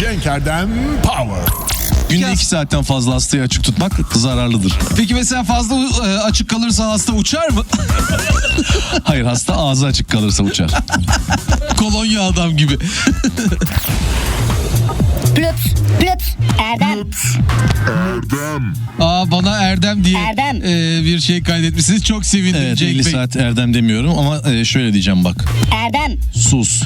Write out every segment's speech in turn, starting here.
Cenk Erdem Power. Günde Ya- 2 saatten fazla hastayı açık tutmak zararlıdır. Peki mesela fazla e, açık kalırsa hasta uçar mı? Hayır hasta ağzı açık kalırsa uçar. Kolonya adam gibi. Plüps, plüps, Erdem, Aa bana Erdem diye Erdem. e, bir şey kaydetmişsiniz. Çok sevindim Evet Cenk 50 Bey. saat Erdem demiyorum ama e, şöyle diyeceğim bak. Erdem, Sus.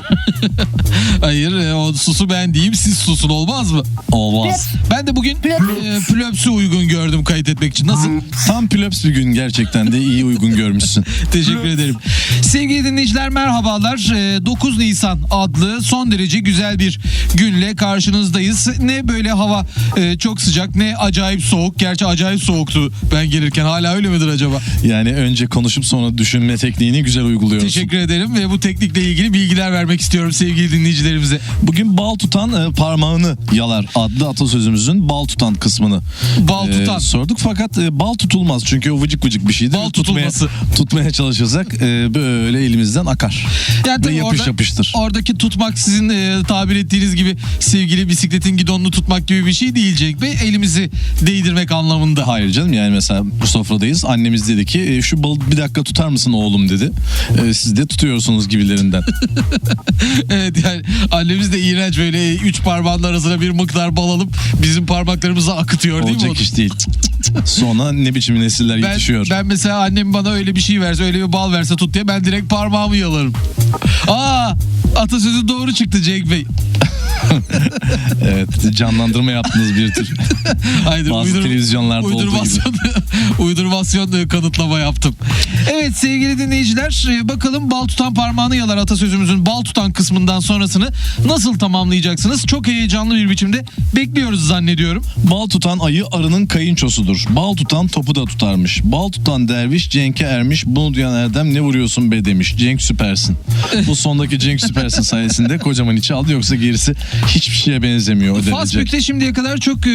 Hayır e, o susu ben diyeyim siz susun olmaz mı? Olmaz. Ben de bugün e, Plöps'ü uygun gördüm kayıt etmek için. Nasıl? Tam plöps bir gün gerçekten de iyi uygun görmüşsün. Teşekkür ederim. Sevgili dinleyiciler merhabalar. Ee, 9 Nisan adlı son derece güzel bir günle karşınızdayız. Ne böyle hava e, çok sıcak ne acayip soğuk. Gerçi acayip soğuktu ben gelirken. Hala öyle midir acaba? Yani önce konuşup sonra düşünme tekniğini güzel uyguluyorsun. Teşekkür ederim ve bu teknikle ilgili bilgiler vermek istiyorum sevgili dinleyicilerimize. Bugün bal tutan e, parmağını yalar adlı atasözümüzün bal tutan kısmını Bal e, tutan. sorduk. Fakat e, bal tutulmaz çünkü o vıcık vıcık bir şeydir. Bal tutmaya, tutulması. tutmaya çalışırsak e, böyle elimizden akar. Yani Ve yapış orada- yapıştır. Oradaki tutmak sizin e, tabir ettiğiniz gibi sevgili bisikletin gidonunu tutmak gibi bir şey değil Cenk Bey. Elimizi değdirmek anlamında. Hayır canım yani mesela bu sofradayız. Annemiz dedi ki e, şu balı bir dakika tutar mısın oğlum dedi. E, siz de tutuyorsunuz gibilerinden. Evet yani annemiz de iğrenç böyle üç parmağın arasına bir miktar bal alıp bizim parmaklarımıza akıtıyor değil mi? Olacak iş değil. Sonra ne biçim nesiller Ben, yetişiyor. ben mesela annem bana öyle bir şey verse öyle bir bal verse tut diye ben direkt parmağımı yalarım. Aa atasözü doğru çıktı Cenk Bey. Evet canlandırma yaptınız bir tür. Hayır, Bazı televizyonlarda olduğu gibi. uydurmasyon, uydurmasyon kanıtlama yaptım. Evet sevgili dinleyiciler e, bakalım bal tutan parmağını yalar atasözümüzün bal tutan kısmından sonrasını nasıl tamamlayacaksınız? Çok heyecanlı bir biçimde bekliyoruz zannediyorum. Bal tutan ayı arının kayınçosudur. Bal tutan topu da tutarmış. Bal tutan derviş Cenk'e ermiş. Bunu duyan Erdem ne vuruyorsun be demiş. Cenk süpersin. Bu sondaki Cenk süpersin sayesinde kocaman içi aldı yoksa gerisi hiçbir şeye benzemiyor. Fastback'te şimdiye kadar çok e,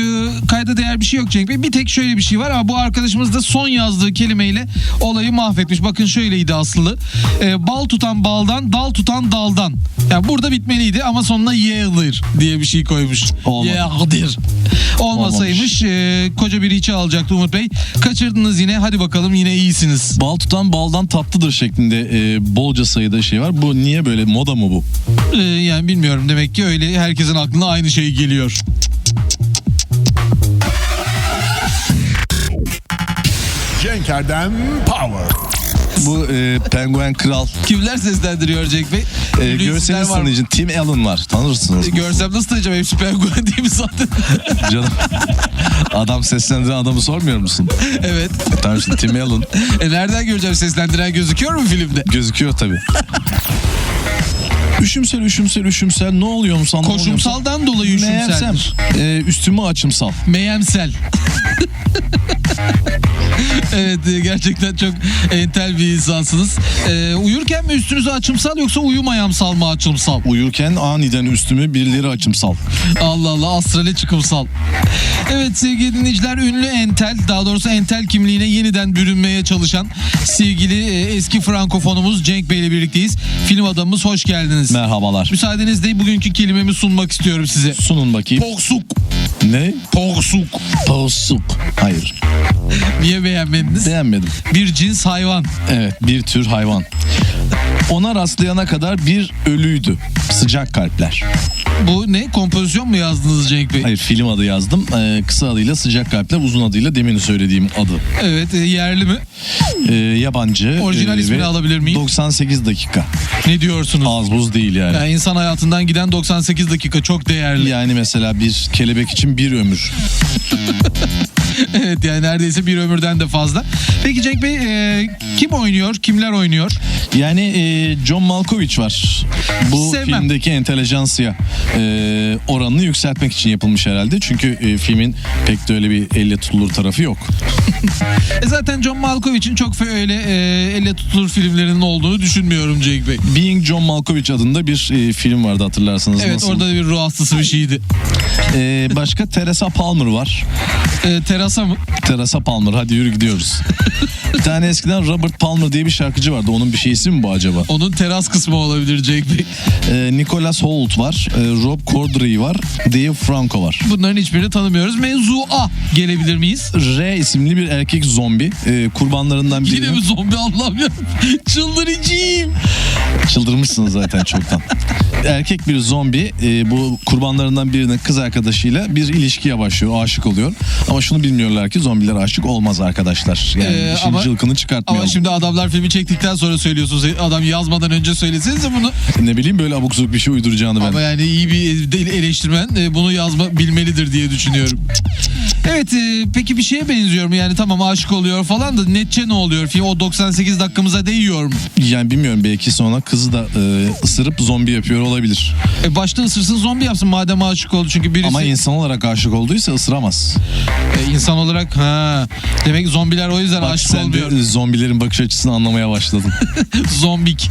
kayda değer bir şey yok Cenk Bey. Bir tek şöyle bir şey var ama bu arkadaşımız da son yazdığı kelimeyle olayı mahvetmiş. Bakın şöyleydi aslı. E, bal tutan baldan, dal tutan daldan. Yani burada bitmeliydi ama sonuna yağdır diye bir şey koymuş. Olmadı. Olmasaymış e, koca bir içi alacaktı Umut Bey. Kaçırdınız yine. Hadi bakalım yine iyisiniz. Bal tutan baldan tatlıdır şeklinde e, bolca sayıda şey var. Bu niye böyle moda mı bu? E, yani bilmiyorum demek ki öyle herkesin aklına aynı şey geliyor. Cenk Erdem Power. Bu e, penguen kral Kimler seslendiriyor Cenk Bey? e, Ünlü isimler görseniz var mı? tanıyıcın Tim Allen var. Tanırsınız. Görsem nasıl tanıyacağım? Hepsi penguen değil mi zaten? Canım. Adam seslendiren adamı sormuyor musun? evet. E, tanırsın Tim Allen. E nereden göreceğim seslendiren gözüküyor mu filmde? Gözüküyor tabii. Üşümsel üşümsel üşümsel ne oluyor mu sana? Koşumsaldan dolayı Meğersem üşümseldir. e, üstümü açımsal. Meyemsel. evet e, gerçekten çok entel bir insansınız. E, uyurken mi üstünüzü açımsal yoksa uyumayamsal mı açımsal? Uyurken aniden üstümü birileri açımsal. Allah Allah astrale çıkımsal. Evet sevgili dinleyiciler ünlü entel daha doğrusu entel kimliğine yeniden bürünmeye çalışan sevgili e, eski frankofonumuz Cenk Bey ile birlikteyiz. Film adamımız hoş geldiniz. Merhabalar. Müsaadenizle bugünkü kelimemi sunmak istiyorum size. Sunun bakayım. Poksuk. Ne? Poksuk. Posuk. Hayır. Niye beğenmediniz? Beğenmedim. Bir cins hayvan. Evet bir tür hayvan. Ona rastlayana kadar bir ölüydü. Sıcak kalpler. Bu ne? Kompozisyon mu yazdınız Cenk Bey? Hayır film adı yazdım. Ee, kısa adıyla sıcak kalpler, uzun adıyla demin söylediğim adı. Evet e, yerli mi? Ee, yabancı. Orijinal ee, ismini ve alabilir miyim? 98 dakika. Ne diyorsunuz? Az buz değil yani. Yani insan hayatından giden 98 dakika çok değerli. Yani mesela bir kelebek için bir ömür. evet yani neredeyse bir ömürden de fazla. Peki Cenk Bey e, kim oynuyor? Kimler oynuyor? Yani e, John Malkovich var. Bu Sevmem. filmdeki entelejansiya e, oranını yükseltmek için yapılmış herhalde. Çünkü e, filmin pek de öyle bir elle tutulur tarafı yok. E zaten John Malkovich'in çok öyle e, elle tutulur filmlerinin olduğunu düşünmüyorum Cenk Bey. Being John Malkovich adında bir e, film vardı hatırlarsanız. Evet Nasıl? orada da bir ruh hastası bir şeydi. E, başka Teresa Palmer var. E, Teresa Terasa mı? Terasa Palmer hadi yürü gidiyoruz. bir tane eskiden Robert Palmer diye bir şarkıcı vardı. Onun bir şeysi mi bu acaba? Onun teras kısmı olabilir Cenk Bey. Ee, Nicholas Hoult var. Ee, Rob Corddry var. Dave Franco var. Bunların hiçbirini tanımıyoruz. Mevzu A gelebilir miyiz? R isimli bir erkek zombi. Ee, kurbanlarından biri. Yine mi zombi Allah'ım ya? Çıldırıcıyım. Çıldırmışsınız zaten çoktan. Erkek bir zombi e, bu kurbanlarından birinin kız arkadaşıyla bir ilişkiye başlıyor. Aşık oluyor. Ama şunu bilmiyorlar ki zombiler aşık olmaz arkadaşlar. Yani Ee, işin ama- cılkını Ama çıkartmayalım. şimdi adamlar filmi çektikten sonra söylüyorsunuz. Adam yazmadan önce söylesenize bunu. Ne bileyim böyle abuk subuk bir şey uyduracağını ben. Ama yani iyi bir eleştirmen e, bunu yazma bilmelidir diye düşünüyorum. Evet e, peki bir şeye benziyor mu? Yani tamam aşık oluyor falan da netçe ne oluyor? Film o 98 dakikamıza değiyor mu? Yani bilmiyorum belki sonra kızı da e, ısırıp zombi yapıyor olabilir. E başta ısırsın zombi yapsın madem aşık oldu. Çünkü birisi Ama insan olarak aşık olduysa ısıramaz. e, insan olarak ha demek ki zombiler o yüzden Bak aşık sen olmuyor. de zombilerin bakış açısını anlamaya başladın. Zombik.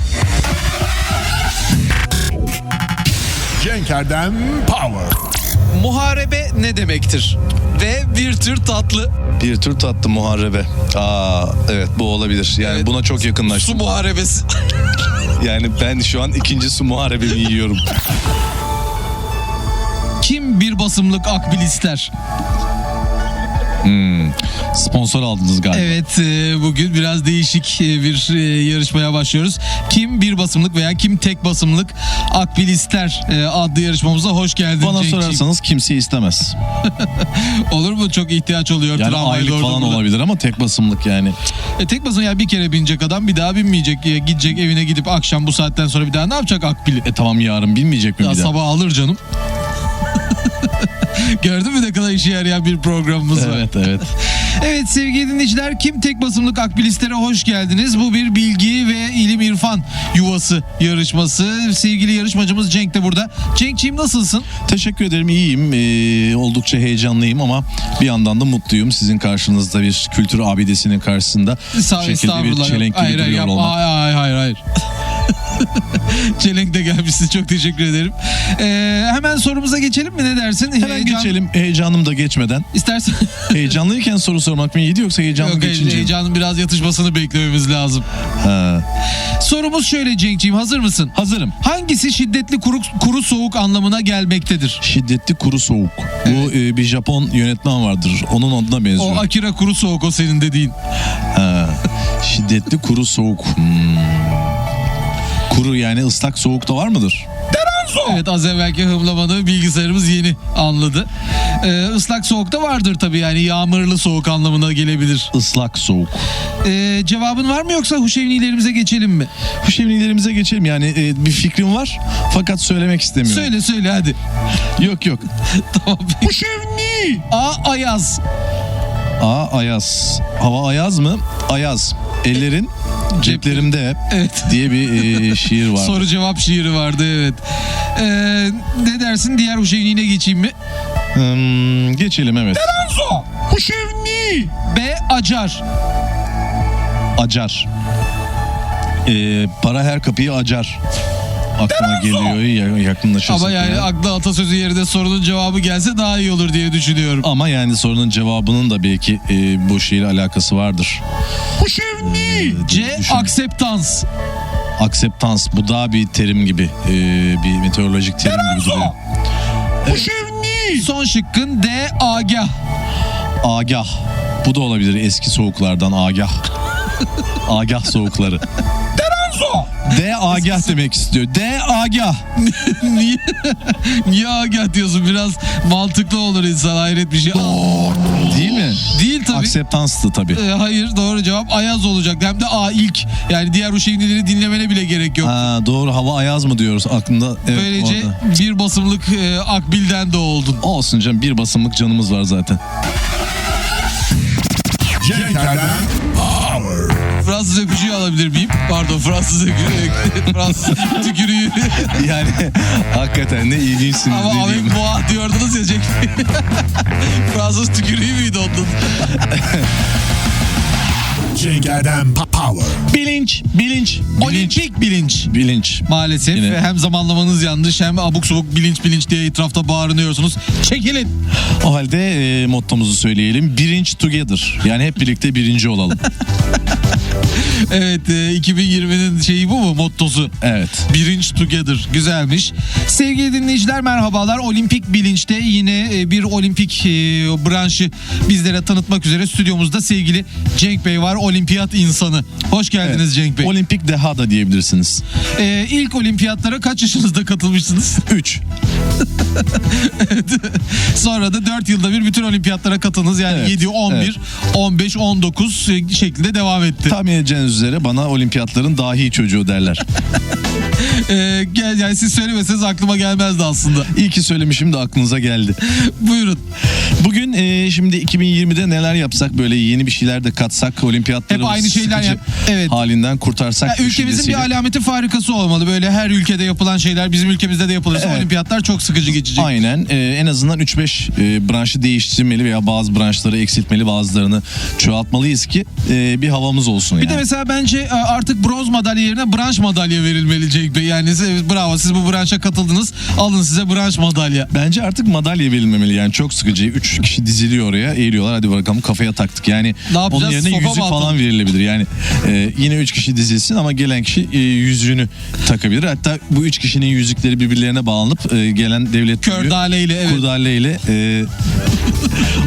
Cenk Erdem Power. Muharebe ne demektir? Ve bir tür tatlı. bir tür tatlı muharebe. Aa evet bu olabilir. Yani Evet. buna çok Su yakınlaştım. muharebesi. Yani ben şu an ikinci su muharebemi yiyorum. Kim bir basımlık akbil ister? Sponsor aldınız galiba. Evet e, bugün biraz değişik e, bir e, yarışmaya başlıyoruz. Kim bir basımlık veya kim tek basımlık akbil ister e, adlı yarışmamıza hoş geldin Bana Cenk'ciğim. sorarsanız kimse istemez. Olur mu? Çok ihtiyaç oluyor. Yani aylık orada falan burada. olabilir ama tek basımlık yani. E, tek basın ya bir kere binecek adam bir daha binmeyecek. E, gidecek evine gidip akşam bu saatten sonra bir daha ne yapacak akbili? E tamam yarın bilmeyecek mi Ya bir daha? sabah alır canım. Gördün mü ne kadar işe yarayan bir programımız var. Evet evet. Evet sevgili dinleyiciler kim tek basımlık akbilistlere hoş geldiniz. Bu bir bilgi ve ilim irfan yuvası yarışması. Sevgili yarışmacımız Cenk de burada. Cenk'ciğim nasılsın? Teşekkür ederim iyiyim. Ee, oldukça heyecanlıyım ama bir yandan da mutluyum. Sizin karşınızda bir kültür abidesinin karşısında Sağ şekilde bir çelenk gibi hayır, hayır, duruyor yapma. olmak. hayır hayır hayır. Çelenk de gelmişsin çok teşekkür ederim. Ee, hemen sorumuza geçelim mi ne dersin? Hemen Heyecan- geçelim heyecanım da geçmeden. İstersen. Heyecanlıyken soru sormak mı iyiydi yoksa heyecanlı Yok, geçince? mi? heyecanın biraz yatışmasını beklememiz lazım. Ha, Sorumuz şöyle Cenk'ciğim hazır mısın? hazırım. Hangisi şiddetli kuru, kuru soğuk anlamına gelmektedir? Şiddetli kuru soğuk. Bu e, bir Japon yönetmen vardır. Onun adına benziyor. O Akira kuru soğuk o senin dediğin. Ha, şiddetli kuru soğuk. Hmm. Kuru yani ıslak soğuk da var mıdır? Evet az evvelki hımlamanı bilgisayarımız yeni anladı. Ee, ıslak soğuk da vardır tabii yani yağmurlu soğuk anlamına gelebilir. Islak soğuk. Ee, cevabın var mı yoksa huşevnilerimize geçelim mi? Huşevnilerimize geçelim. Yani e, bir fikrim var fakat söylemek istemiyorum. Söyle söyle hadi. Yok yok. tamam. Huşevni. A. Ayaz. A. Ayaz. Hava ayaz mı? Ayaz. Ellerin ceplerimde hep Evet. diye bir e, şiir var. Soru cevap şiiri vardı evet. Ee, ne dersin diğer huşevniğine geçeyim mi? Hmm, geçelim evet. Huşevni. B. Acar. Acar. E, para her kapıyı acar. Aklıma geliyor ya, yakınlaşırsak. Ama yani ya. akla atasözü yerine sorunun cevabı gelse daha iyi olur diye düşünüyorum. Ama yani sorunun cevabının da belki e, bu şiirle alakası vardır. Huşevni. C. düşün. Akseptans. Akseptans bu daha bir terim gibi. e, bir meteorolojik terim gibi duruyor. Huşevni. Son şıkkın D. Agah. Agah. Bu da olabilir eski soğuklardan agah. agah soğukları. D agah demek istiyor. D agah. Niye? Niye agah diyorsun? Biraz mantıklı olur insan hayret bir şey. Değil mi? Değil tabii. Akseptanstı tabii. Ee, hayır doğru cevap Ayaz olacak. Hem de A ilk. Yani diğer Huşevnileri dinlemene bile gerek yok. Ha, doğru hava ayaz mı diyoruz aklımda. Evet, Böylece orada. bir basımlık e, Akbil'den de oldun. Olsun canım bir basımlık canımız var zaten. Alabilir miyim? Pardon Fransız öpücüğü. Fransız tükürüğü. Yani hakikaten ne ilginçsiniz Ama dediğim. Avec Boğa diyordunuz ya Bey. Fransız tükürüğü müydü onun? Cenk Erdem Power. Bilinç, bilinç, bilinç, Olimpik bilinç. bilinç. Maalesef Yine. ve hem zamanlamanız yanlış hem abuk subuk bilinç bilinç diye etrafta bağırıyorsunuz. Çekilin. O halde e, mottomuzu söyleyelim. Birinci together. Yani hep birlikte birinci olalım. Evet e, 2020'nin şeyi bu mu mottosu? Evet. Bilinç Together güzelmiş. Sevgili dinleyiciler merhabalar. Olimpik bilinçte yine e, bir olimpik e, branşı bizlere tanıtmak üzere stüdyomuzda sevgili Cenk Bey var. Olimpiyat insanı. Hoş geldiniz Evet. Cenk Bey. Olimpik deha da diyebilirsiniz. E, ilk olimpiyatlara kaç yaşınızda katılmışsınız? 3. Sonra da 4 yılda bir bütün olimpiyatlara katıldınız. Yani Evet, 7, 11, evet. 15, 19 şeklinde devam etti. Tahmin üzere bana olimpiyatların dahi çocuğu derler. E, gel, yani siz söylemeseniz aklıma gelmezdi aslında. İyi ki söylemişim de aklınıza geldi. Buyurun. Bugün e, şimdi 2020'de neler yapsak böyle yeni bir şeyler de katsak olimpiyatları Hep aynı şeyler yap- Evet. halinden kurtarsak. Ya ülkemizin bir alameti farikası olmalı. Böyle her ülkede yapılan şeyler bizim ülkemizde de yapılırsa Evet. olimpiyatlar çok sıkıcı geçecek. Aynen Ee, en azından 3-5 e, branşı değiştirmeli veya bazı branşları eksiltmeli bazılarını çoğaltmalıyız ki e, bir havamız olsun Bir yani. de mesela bence e, artık bronz madalya yerine branş madalya verilmeli Cenk Bey. Yani siz- bravo siz bu branşa katıldınız. Alın size branş madalya. Bence artık madalya verilmemeli yani çok sıkıcı. 3 kişi diziliyor oraya eğiliyorlar hadi bakalım kafaya taktık. Yani Ne yapacağız? onun yerine Sopa yüzük falan verilebilir. Yani e, yine 3 kişi dizilsin ama gelen kişi e, yüzüğünü takabilir. Hatta bu 3 kişinin yüzükleri birbirlerine bağlanıp e, gelen devlet büyüğü Kördaleyle evet. kurdaleyle e,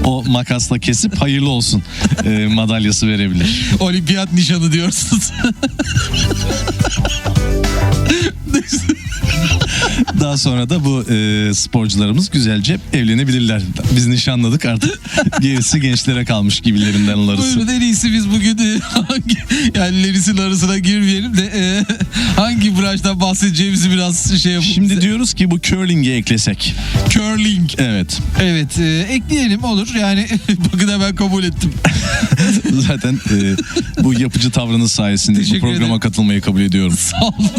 o makasla kesip hayırlı olsun e, madalyası verebilir. Olimpiyat nişanı diyorsunuz. Daha sonra da bu e, sporcularımız güzelce evlenebilirler. Biz nişanladık artık gerisi gençlere kalmış gibilerinden onlarısı. Buyurun en iyisi biz bugün e, hangi yani Leris'in arasına girmeyelim de e, hangi branştan bahsedeceğimizi biraz şey yapalım. Şimdi diyoruz ki bu curling'e eklesek. curling. Evet. Evet e, ekleyelim olur yani bakın hemen kabul ettim. Zaten e, bu yapıcı tavrınız sayesinde bu Teşekkür programa ederim. katılmayı kabul ediyorum. Sağ olun.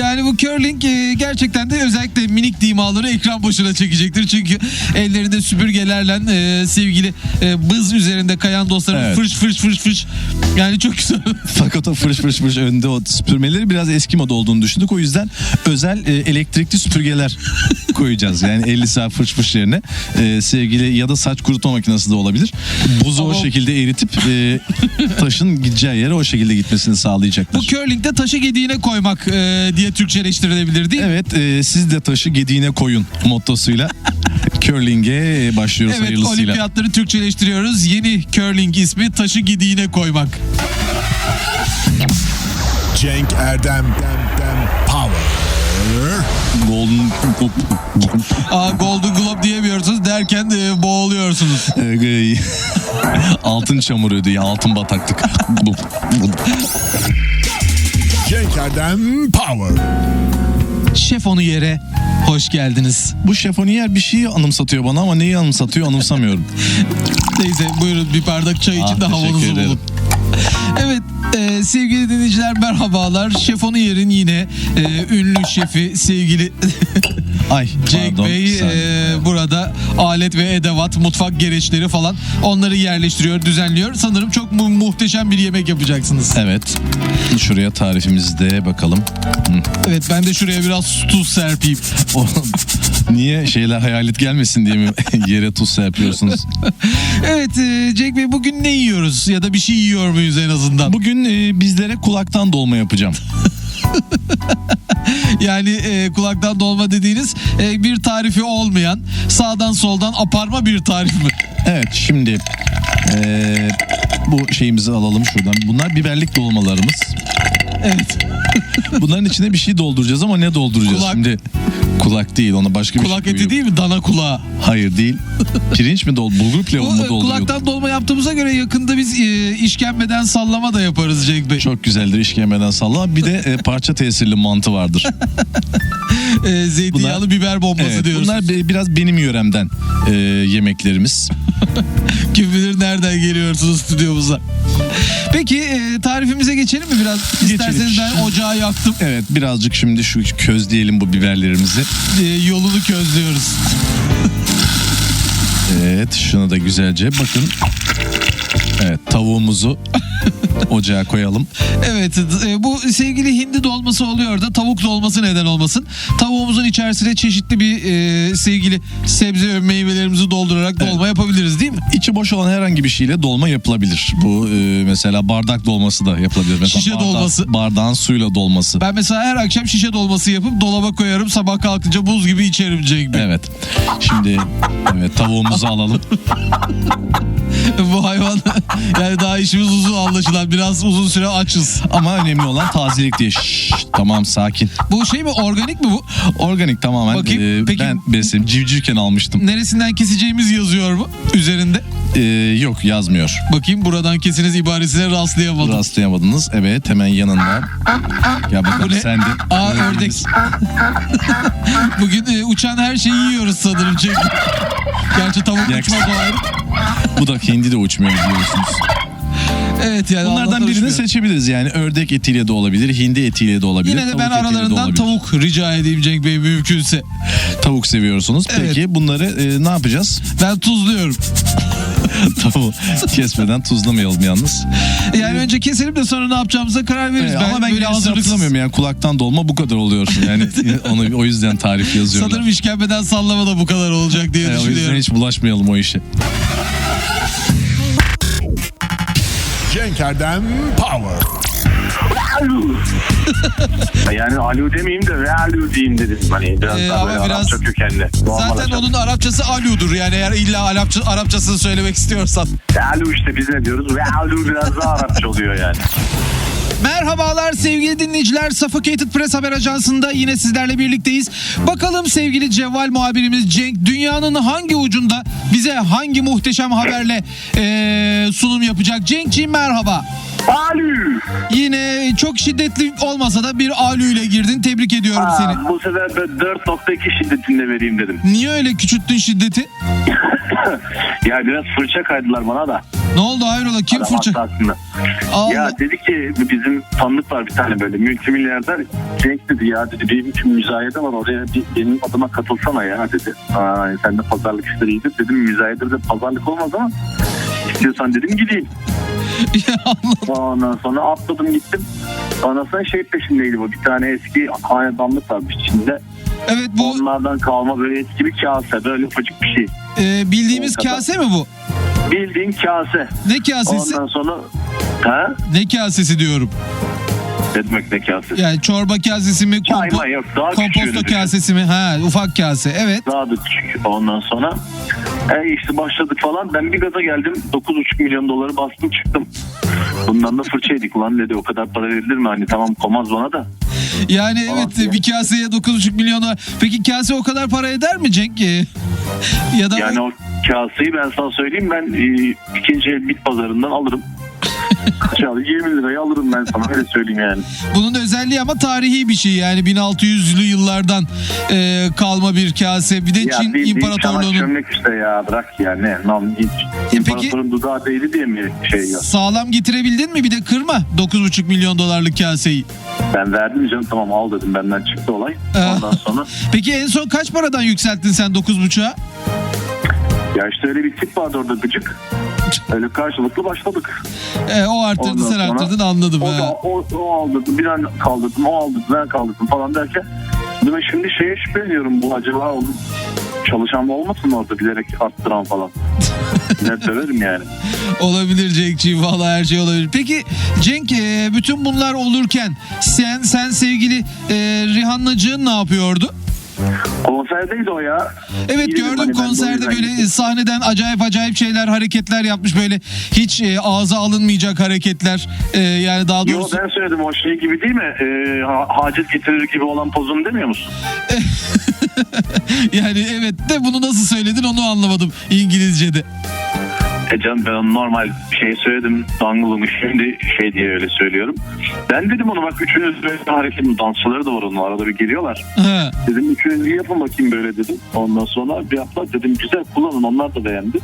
yani bu curling e, gerçekten de özellikle minik dimaları ekran başına çekecektir. Çünkü ellerinde süpürgelerle e, sevgili e, bız üzerinde kayan dostlarım Evet. fırş fırş fırş fırş. Yani çok güzel. Fakat o fırış fırış fırış önünde o süpürmeleri biraz eski moda olduğunu düşündük. O yüzden özel e, elektrikli süpürgeler koyacağız. Yani 50 saat fırış fırış yerine e, sevgili ya da saç kurutma makinesi de olabilir. Buzu o şekilde eritip e, taşın gideceği yere o şekilde gitmesini sağlayacaktır. Bu curlingde taşı gediğine koymak e, diye Türkçeleştirilebilir değil mi? Evet e, siz de taşı gediğine koyun mottosuyla curling'e başlıyoruz Evet hayırlısıyla. olimpiyatları Türkçeleştiriyoruz. Yeni curling ismi taşı gidiğine koymak. Cenk Erdem Dem Dem Power. Golden Aa, Golden Diyemiyorsunuz derken e, boğuluyorsunuz. e, altın çamur ödüğü altın bataklık. Cenk Erdem Power. Şef onu yere hoş geldiniz. Bu şefoniyer bir şeyi anımsatıyor bana ama neyi anımsatıyor anımsamıyorum. Neyse buyurun bir bardak çay için Ah, de teşekkür havanızı ederim. bulun. Evet e, sevgili dinleyiciler merhabalar. Şefonu yerin yine e, ünlü şefi sevgili Ay Cenk pardon. Bey e, burada alet ve edevat, mutfak gereçleri falan onları yerleştiriyor, düzenliyor. Sanırım çok mu- muhteşem bir yemek yapacaksınız. Evet. Şuraya tarifimizde bakalım. Evet ben de şuraya biraz tuz serpeyim. Niye şeyler hayalet gelmesin diye mi yere tuz serpiyorsunuz? Evet e, Cenk Bey bugün ne yiyoruz ya da bir şey yiyor muyuz en azından? Bugün e, bizlere kulaktan dolma yapacağım. Yani e, kulaktan dolma dediğiniz e, bir tarifi olmayan sağdan soldan aparma bir tarif mi? Evet şimdi e, bu şeyimizi alalım şuradan. Bunlar biberlik dolmalarımız. Evet. Bunların içine bir şey dolduracağız ama ne dolduracağız Kulak. şimdi? Kulak değil ona başka bir Kulak şey eti koyuyorum. değil mi? Dana kulağı. Hayır değil. Pirinç mi dol? Bulgur pilavı mı e, dolduruyor? kulaktan dolma yaptığımıza göre yakında biz e, işkembeden sallama da yaparız Cenk Bey. Çok güzeldir işkembeden sallama. Bir de e, parça tesirli mantı vardır. E, zeytinyağlı Bunlar- biber bombası Evet, diyoruz. bunlar be- biraz benim yöremden e, yemeklerimiz. Kim bilir nereden geliyorsunuz stüdyomuza. Peki e, tarifimize geçelim mi biraz? İsterseniz ben ocağı yaktım. Evet birazcık şimdi şu közleyelim bu biberlerimizi. E, yolunu közlüyoruz. Evet şunu da güzelce bakın. Evet tavuğumuzu ocağa koyalım. Evet e, bu sevgili hindi dolması oluyor da tavuk dolması neden olmasın. Tavuğumuzun içerisine çeşitli bir e, sevgili sebze ve meyvelerimizi doldurarak dolma yapabiliriz değil mi? İçi boş olan herhangi bir şeyle dolma yapılabilir. Bu e, mesela bardak dolması da yapılabilir. Mesela Şişe bardak- dolması. Bardağın suyla dolması. Ben mesela her akşam şişe dolması yapıp dolaba koyarım sabah kalkınca buz gibi içerim Cenk Bey. Evet. Şimdi evet tavuğumuzu alalım. bu hayvan yani daha işimiz uzun anlaşılan biraz uzun süre açız. Ama önemli olan tazelik diye. Şşş, tamam sakin. Bu şey mi organik mi bu? Organik tamamen. Bakayım, e, peki- Ben besim civcivken almıştım. Neresinden keseceğimiz yazıyor mu üzerinde? E, yok yazmıyor. Bakayım buradan kesiniz ibaresine rastlayamadım. Rastlayamadınız. Evet hemen yanında. Bakalım Bu ne? sen de. Aa ördek. Bugün e, uçan her şeyi yiyoruz sanırım. Gerçi tavuk Yak- uçmaz o ayrı. Bu da hindi de uçmuyor biliyorsunuz. Evet yani Bunlardan birini seçebiliriz. Yani ördek etiyle de olabilir, hindi etiyle de olabilir. Yine de ben etiyle aralarından olabilir. tavuk rica edeyim Cenk Bey mümkünse. Tavuk seviyorsunuz. Evet. Peki bunları e, ne yapacağız? Ben tuzluyorum. Tavuğu kesmeden tuzlamayalım yalnız. Yani önce keselim de sonra ne yapacağımıza karar veririz. Ee, ama ben böyle hatırlamıyorum yani kulaktan dolma bu kadar oluyor. Yani onu o yüzden tarif yazıyorlar. Sanırım işkembeden sallama da bu kadar olacak diye Ee, o yüzden düşünüyorum. hiç bulaşmayalım o işe. Cenk Erdem Power. Yani alo demeyeyim de alo diyeyim dedim. Hani biraz Ee, daha böyle biraz- Arapça kökenli. Normal Zaten Arapça. onun Arapçası aludur yani eğer illa Arapça, Arapçasını söylemek istiyorsan. Alo işte biz ne diyoruz? Ve alo biraz daha Arapça oluyor yani. Merhabalar sevgili dinleyiciler. Suffocated Press Haber Ajansı'nda yine sizlerle birlikteyiz. Bakalım sevgili Cevval muhabirimiz Cenk dünyanın hangi ucunda bize hangi muhteşem haberle eee, sunum yapacak? Cenk'ciğim merhaba. Alo. Yine çok şiddetli olmasa da bir alü ile girdin. Tebrik ediyorum Aa, seni. bu sefer ben 4.2 şiddetinde vereyim dedim. Niye öyle küçülttün şiddeti? ya biraz fırça kaydılar bana da. Ne oldu hayrola kim Adam fırça? Allah. Ya dedi ki bizim tanıdık var bir tane böyle multimilyarder. Cenk dedi ya dedi için müzayede var oraya bir, benim adıma katılsana ya dedi. Aa, sen de pazarlık işleri iyidir. Dedim müzayede de pazarlık olmaz ama istiyorsan dedim gideyim. Ya Allah. Ondan sonra atladım gittim. Ondan sonra şey peşindeydi bu. Bir tane eski hanedanlık varmış içinde. Evet bu Onlardan kalma böyle eski bir kase. Böyle ufacık bir şey. e, bildiğimiz Evet, kase mi bu? Bildiğin kase. Ne kasesi? Ondan sonra ha? Ne kasesi diyorum. Ne demek ne kasesi? Yani çorba kasesi mi? Çay kompo-? Yok, daha komposto kasesi mi? Ha ufak kase. Evet. Daha da küçük. Ondan sonra e işte başladık falan. Ben bir gaza geldim. 9,5 milyon doları bastım çıktım. Bundan da fırça yedik. Ulan dedi o kadar para verilir mi? Hani tamam komaz bana da. Yani Tamam, evet ya. bir kaseye 9,5 milyona. Peki kase o kadar para eder mi Cenk? Ya da Yani o kaseyi ben sana söyleyeyim ben e, ikinci el bit pazarından alırım. Çal 20 liraya alırım ben sana öyle söyleyeyim yani. bunun özelliği ama tarihi bir şey yani 1600'lü yıllardan e, kalma bir kase. Bir de Ya Çin bildiğin çanak İmparatorluğu'nun çömlek işte ya bırak ya ne. Nam, hiç, peki- imparatorun dudağı değdi diye mi şey yok. sağlam getirebildin mi? Bir de kırma 9,5 milyon dolarlık kaseyi. Ben verdim canım tamam al dedim benden çıktı olay. Ee. Ondan sonra Peki en son kaç paradan yükselttin sen 9,5'a? ya işte öyle bir tip vardı orada gıcık. Öyle karşılıklı başladık. E, o arttırdı Ondan sen sonra arttırdın anladım. O, da, o, o aldırdı, bir an kaldırdım, o aldırdı, ben kaldırdım falan derken ben şimdi şeye şüpheleniyorum bu acaba onun çalışan mı olmasın orada bilerek arttıran falan. Ne döverim yani. Olabilir Cenk'ciğim valla her şey olabilir. Peki Cenk e, bütün bunlar olurken sen sen sevgili e, Rihanna'cığın ne yapıyordu? Konserdeydi o ya. Evet İyiydim gördüm hani ben de o konserde yüzden böyle gittim. sahneden acayip acayip şeyler hareketler yapmış böyle hiç e, ağza alınmayacak hareketler E, yani daha Yo doğrusu ben söyledim o şey gibi değil mi? Ee, ha- hacet getirir gibi olan pozunu demiyor musun? yani evet de bunu nasıl söyledin onu anlamadım İngilizce'de. E canım ben onu normal şey söyledim. Dangılımı şimdi şey diye öyle söylüyorum. Ben dedim onu bak üçünüz böyle hareketli dansçıları da var onun arada bir geliyorlar. Ha. Dedim üçünüz yapın bakayım böyle dedim. Ondan sonra bir yaptılar dedim güzel kullanın onlar da beğendi.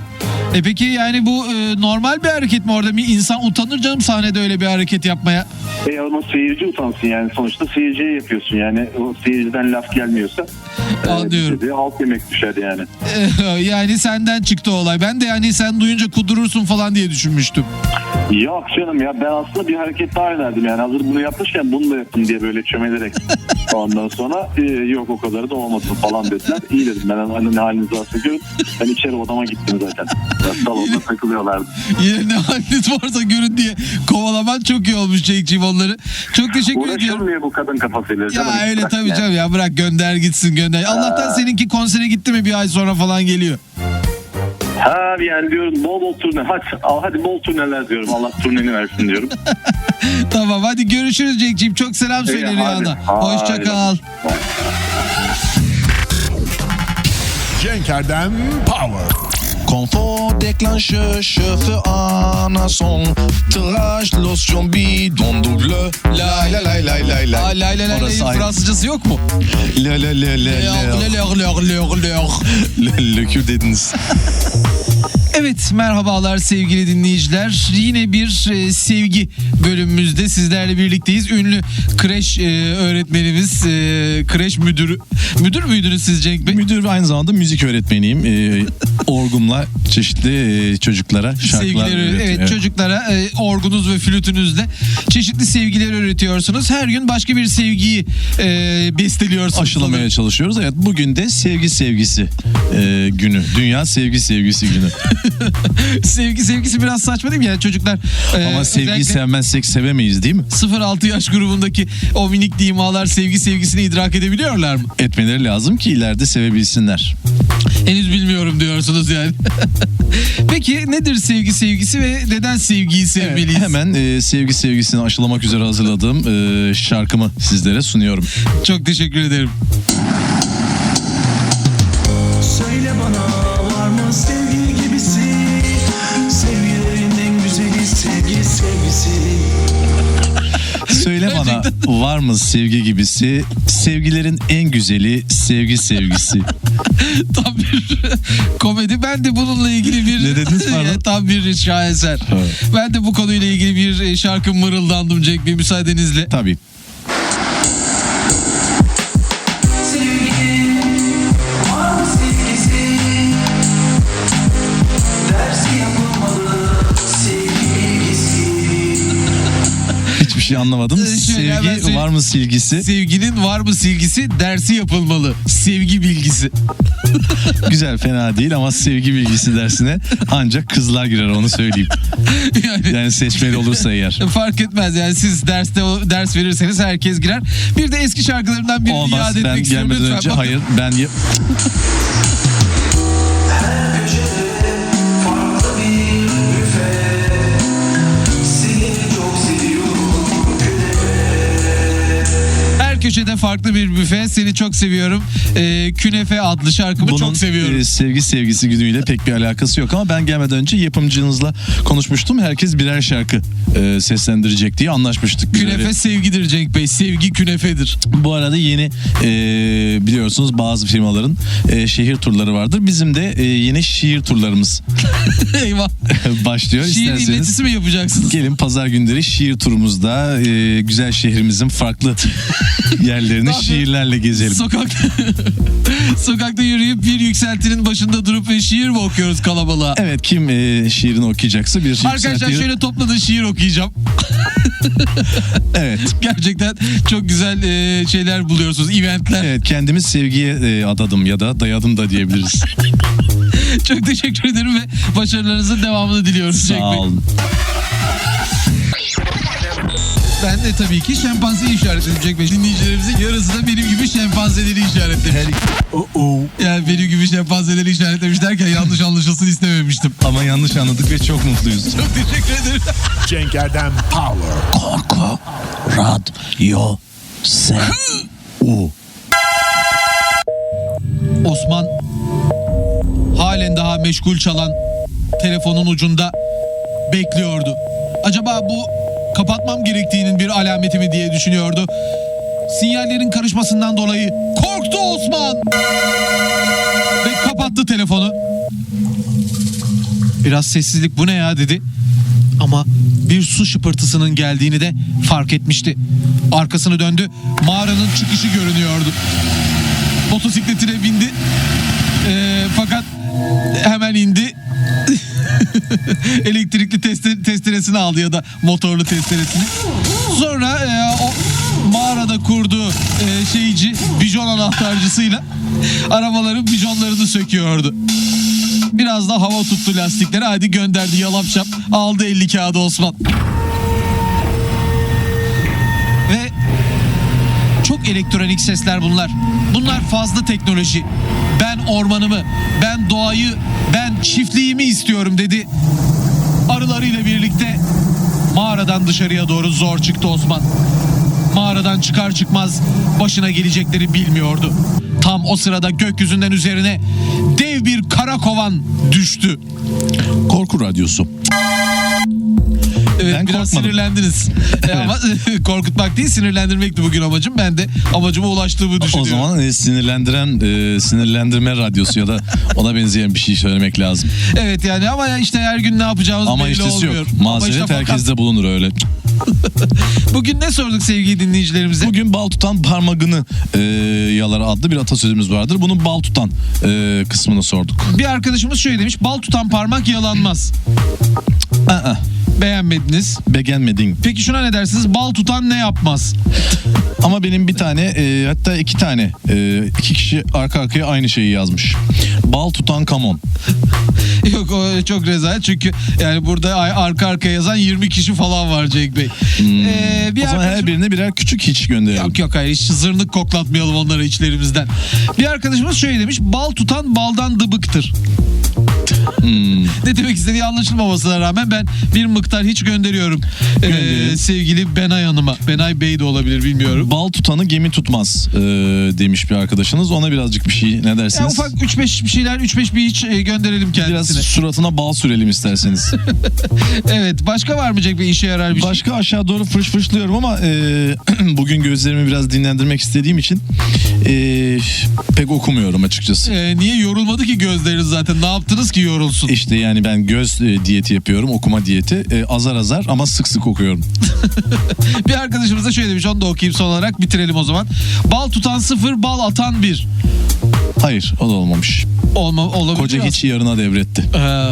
E peki yani bu e, normal bir hareket mi orada? Bir insan utanır canım sahnede öyle bir hareket yapmaya. E ama seyirci utansın yani sonuçta seyirciye yapıyorsun yani o seyirciden laf gelmiyorsa. e, Anlıyorum. de alt yemek düşer yani. yani senden çıktı olay. Ben de yani sen duyunca kudurursun falan diye düşünmüştüm. Yok canım ya ben aslında bir hareket daha önerdim yani hazır bunu yapmışken bunu da yapın diye böyle çömelerek. Ondan sonra e, yok o kadarı da olmasın falan dediler. İyi dedim ben hani ne halinizi varsa görün. Ben içeri odama gittim zaten. Salonda takılıyorlardı. Yine ne haliniz varsa görün diye kovalaman çok iyi olmuş Cenk'ciğim onları. Çok teşekkür ediyorum. Uğraşılmıyor bu kadın kafasıyla. Ya Canım, öyle tabii yani. canım ya bırak gönder gitsin gönder. Allah'tan seninki konsere gitti mi bir ay sonra falan geliyor. Ha yani diyorum bol bol turne. Hadi, al, hadi bol turneler diyorum. Allah turneni versin diyorum. Tamam hadi görüşürüz Cenk'ciğim. Çok selam söyle hadi. Rüya'na. Hoşça kal. Cenk Erdem Power. Konfor déclencheur, chauffeur en son, tirage, lotion bidon double, lay lay lay lay lay Aa, lay. lay lay lay Orası lay ayrı. Fransızcası yok mu? Le le le le Lör, le. lör, lör, lör, lör. Le Q dediniz. Evet merhabalar sevgili dinleyiciler. Yine bir e, sevgi bölümümüzde sizlerle birlikteyiz. Ünlü kreş e, öğretmenimiz, e, kreş müdürü. Müdür müydünüz siz Cenk Bey? Müdür ve aynı zamanda müzik öğretmeniyim. Ee, orgumla çeşitli e, çocuklara şarkılar Sevgileri, öğretiyorum. evet, çocuklara e, orgunuz ve flütünüzle çeşitli sevgileri öğretiyorsunuz. Her gün başka bir sevgiyi e, besteliyorsunuz. aşılamaya çalışıyoruz. Evet bugün de sevgi sevgisi e, günü. Dünya sevgi sevgisi günü. Sevgi sevgisi biraz saçma değil mi? Yani çocuklar e, Ama sevgiyi özellikle sevmezsek sevemeyiz değil mi? 0-6 yaş grubundaki o minik dimalar sevgi sevgisini idrak edebiliyorlar mı? Etmeleri lazım ki ileride sevebilsinler. Henüz bilmiyorum diyorsunuz yani. Peki nedir sevgi sevgisi ve neden sevgiyi sevmeliyiz? Hemen e, sevgi sevgisini aşılamak üzere hazırladığım e, şarkımı sizlere sunuyorum. Çok teşekkür ederim. Söyle bana var mı sevgi gibisi? Sevgilerin en güzeli sevgi sevgisi. Tam bir komedi. Ben de bununla ilgili bir... Ne dediniz pardon? Tam bir şaheser. Evet. Ben de bu konuyla ilgili bir e, şarkı mırıldandım Cenk Bey müsaadenizle. Tabii. Şey anlamadım. Ee, şöyle Sevgi söyle- var mı silgisi? Sevginin var mı silgisi dersi yapılmalı. Sevgi bilgisi. Güzel fena değil ama sevgi bilgisi dersine ancak kızlar girer onu söyleyeyim. yani Yani seçmeli olursa eğer. fark etmez yani siz derste o ders verirseniz herkes girer. Bir de eski şarkılarımdan birini Olmaz iade etmek ben istiyorum. gelmeden Lütfen önce bakın. hayır ben ye- farklı bir büfe. Seni çok seviyorum. Ee, Künefe adlı şarkımı bunun çok seviyorum. e, sevgi sevgisi günüyle pek bir alakası yok ama ben gelmeden önce yapımcınızla konuşmuştum. Herkes birer şarkı e, seslendirecek diye anlaşmıştık. Künefe Birileri- sevgidir Cenk Bey. Sevgi künefedir. Bu arada yeni e, biliyorsunuz bazı firmaların e, şehir turları vardır. Bizim de e, yeni şiir turlarımız Eyvah. başlıyor. Şiir İsterseniz dinletisi mi yapacaksınız? gelin pazar günleri şiir turumuzda e, güzel şehrimizin farklı yerlerini şiirlerle gezelim. Sokakta sokakta yürüyüp bir yükseltinin başında durup ve şiir mi okuyoruz kalabalığa? Evet kim e, şiirini okuyacaksa bir Arkadaşlar yükseltiyor. şöyle toplanın şiir okuyacağım. Evet. Gerçekten çok güzel e, şeyler buluyorsunuz. Eventler. Evet kendimi sevgiye e, adadım ya da dayadım da diyebiliriz. Çok teşekkür ederim ve başarılarınızın devamını diliyoruz Sağ olun. Ben de tabii ki şempanzeyi işaretledim Cenk Bey. Dinleyicilerimizin yarısı da benim gibi şempanzeleri işaretlemiş. Yani benim gibi şempanzeleri işaretlemiş derken yanlış anlaşılsın istememiştim. Ama yanlış anladık ve çok mutluyuz. Çok teşekkür ederim. Cenk Erdem Power. Korku Radyo Se U Osman halen daha meşgul çalan telefonun ucunda bekliyordu. Acaba bu kapatmam gerektiğinin bir alameti mi diye düşünüyordu. Sinyallerin karışmasından dolayı korktu Osman. Ve kapattı telefonu. Biraz sessizlik bu ne ya dedi. Ama bir su şıpırtısının geldiğini de fark etmişti. Arkasını döndü. Mağaranın çıkışı görünüyordu. Motosikletine bindi. Ee, fakat hemen indi. Elektrikli teste- testeresini aldı ya da motorlu testeresini. Sonra e, o mağarada kurduğu e, şeyci bijon anahtarcısıyla arabaların bijonlarını söküyordu. Biraz da hava tuttu lastikleri. Hadi gönderdi yalap şap. Aldı 50 kağıdı Osman. Ve çok elektronik sesler bunlar. Bunlar fazla teknoloji. Ben ormanımı, ben doğayı, ben çiftliğimi istiyorum dedi. Arılarıyla birlikte mağaradan dışarıya doğru zor çıktı Osman. Mağaradan çıkar çıkmaz başına gelecekleri bilmiyordu. Tam o sırada gökyüzünden üzerine dev bir kara kovan düştü. Korku radyosu. Evet Ben biraz korkmadım. sinirlendiniz. E, Ama korkutmak değil sinirlendirmekti bugün amacım. Ben de amacıma ulaştığımı O düşünüyorum. zaman e, sinirlendiren e, sinirlendirme radyosu ya da ona benzeyen bir şey söylemek lazım. Evet yani ama işte her gün ne yapacağımız Ama belli iştesi olmuyor. yok. Ama Mazeret işte herkeste bulunur öyle. Bugün ne sorduk sevgili dinleyicilerimize? Bugün bal tutan parmağını e, yalar adlı bir atasözümüz vardır. Bunun bal tutan e, kısmını sorduk. Bir arkadaşımız şöyle demiş. Bal tutan parmak yalanmaz. Aa, Beğenmediniz. beğenmedin. Peki şuna ne dersiniz? Bal tutan ne yapmaz? Ama benim bir tane e, hatta iki tane e, iki kişi arka arkaya aynı şeyi yazmış. Bal tutan kamon. Yok o çok rezalet çünkü yani burada ay- arka arkaya yazan 20 kişi falan var Cenk Bey. Ee, bir Hmm. o zaman her arkadaşım- birine birer küçük hiç gönderelim. Yok yok hayır hiç zırnık koklatmayalım onları içlerimizden. Bir arkadaşımız şöyle demiş. Bal tutan baldan dıbıktır. Hmm. Ne demek istediği anlaşılmamasına rağmen ben bir miktar hiç gönderiyorum. Ee, sevgili Benay Hanım'a. Benay Bey de olabilir bilmiyorum. Bal tutanı gemi tutmaz e, demiş bir arkadaşınız. Ona birazcık bir şey ne Ya dersiniz? ufak 3-5 bir şeyler 3-5 bir hiç e, gönderelim Biraz kendisine. suratına bal sürelim isterseniz. Evet başka var mı Cenk Bey işe yarar bir şey? Başka aşağı doğru fırış fırışlıyorum ama e, bugün gözlerimi biraz dinlendirmek istediğim için e, pek okumuyorum açıkçası. Ee, niye yorulmadı ki gözleriniz zaten? Ne yaptınız ki yorulsun? İşte yani ben göz e, diyeti yapıyorum, okuma diyeti. E, azar azar ama sık sık okuyorum. Bir arkadaşımız da şöyle demiş onu da okuyayım son olarak bitirelim o zaman. Bal tutan sıfır, bal atan bir. Hayır, o da olmamış. Olma, olabilir Koca hiç yarına devretti. Ee,